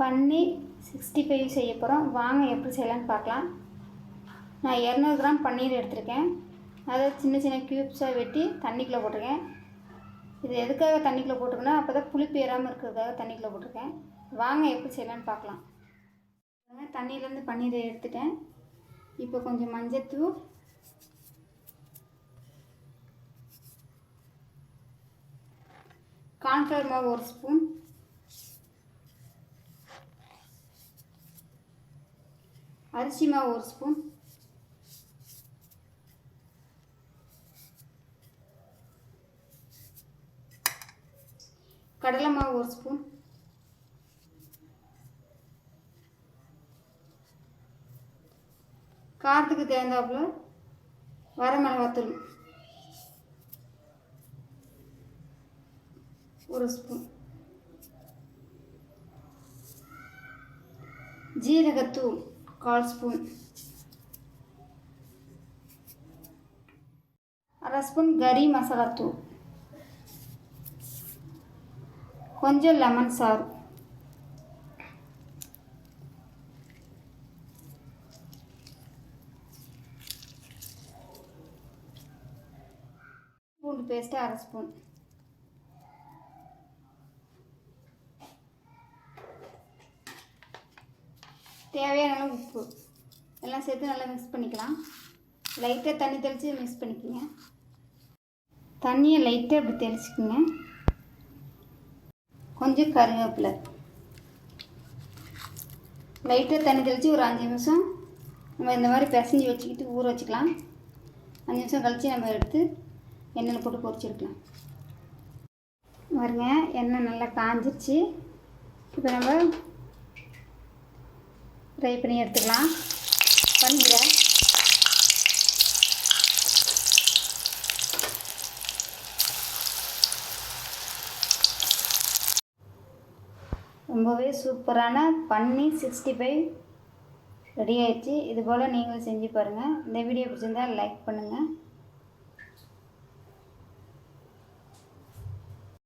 பண்ணி sixty five செய்ய போகிறோம் வாங்க எப்படி செய்யலாம்னு பார்க்கலாம். நான் இரநூறு கிராம் பன்னீர் எடுத்திருக்கேன். அதை சின்ன சின்ன க்யூப்ஸாக வெட்டி தண்ணிக்குள்ளே போட்டிருக்கேன். இது எதுக்காக தண்ணிக்குள்ளே போட்டிருக்கேன்னா அப்போ தான் புளிப்பு ஏறாமல் இருக்கிறதுக்காக தண்ணிக்குள்ளே போட்டிருக்கேன். வாங்க எப்படி செய்யலாம்னு பார்க்கலாம். தண்ணியிலேருந்து பன்னீரை எடுத்துட்டேன். இப்போ கொஞ்சம் மஞ்சத்தூள். கார்ன்ஃப்ளவர் மாவு ஒரு ஸ்பூன். அரிசி மாவு ஒரு ஸ்பூன். கடலை மாவு ஒரு ஸ்பூன். காரத்துக்கு தேர்ந்தாப்புல வரமிளகாத்தூள் ஒரு ஸ்பூன். ஜீரகத்தூள். கால் ஸ்பூன் அரை ஸ்பூன் கறி மசாலா தூள் கொஞ்சம் லெமன் சாறு பூண்டு பேஸ்ட்டு அரை ஸ்பூன் தேவையான அளவு உப்பு. எல்லாம் சேர்த்து நல்லா மிக்ஸ் பண்ணிக்கலாம். லைட்டாக தண்ணி தெளித்து மிக்ஸ் பண்ணிக்கோங்க. தண்ணியை லைட்டாக இப்படி தெளிச்சுக்குங்க. கொஞ்சம் கருவேப்பிலை. லைட்டாக தண்ணி தெளித்து ஒரு அஞ்சு நிமிஷம் நம்ம இந்த மாதிரி பிசைஞ்சு வச்சுக்கிட்டு ஊற வச்சுக்கலாம். அஞ்சு நிமிஷம் கழித்து நம்ம எடுத்து எண்ணெயில் போட்டு பொரிச்செடுக்கலாம் பாருங்க எண்ணெய் நல்லா காஞ்சிருச்சு. இப்போ நம்ம ஃப்ரை பண்ணி எடுத்துக்கலாம். பன்னீரை ரொம்பவே சூப்பரான பன்னீர் சிக்ஸ்டி ஃபைவ் ரெடி ஆயிடுச்சு. இதுபோல் நீங்களும் செஞ்சு பாருங்கள் இந்த வீடியோ பிடிச்சிருந்தால் லைக் பண்ணுங்கள்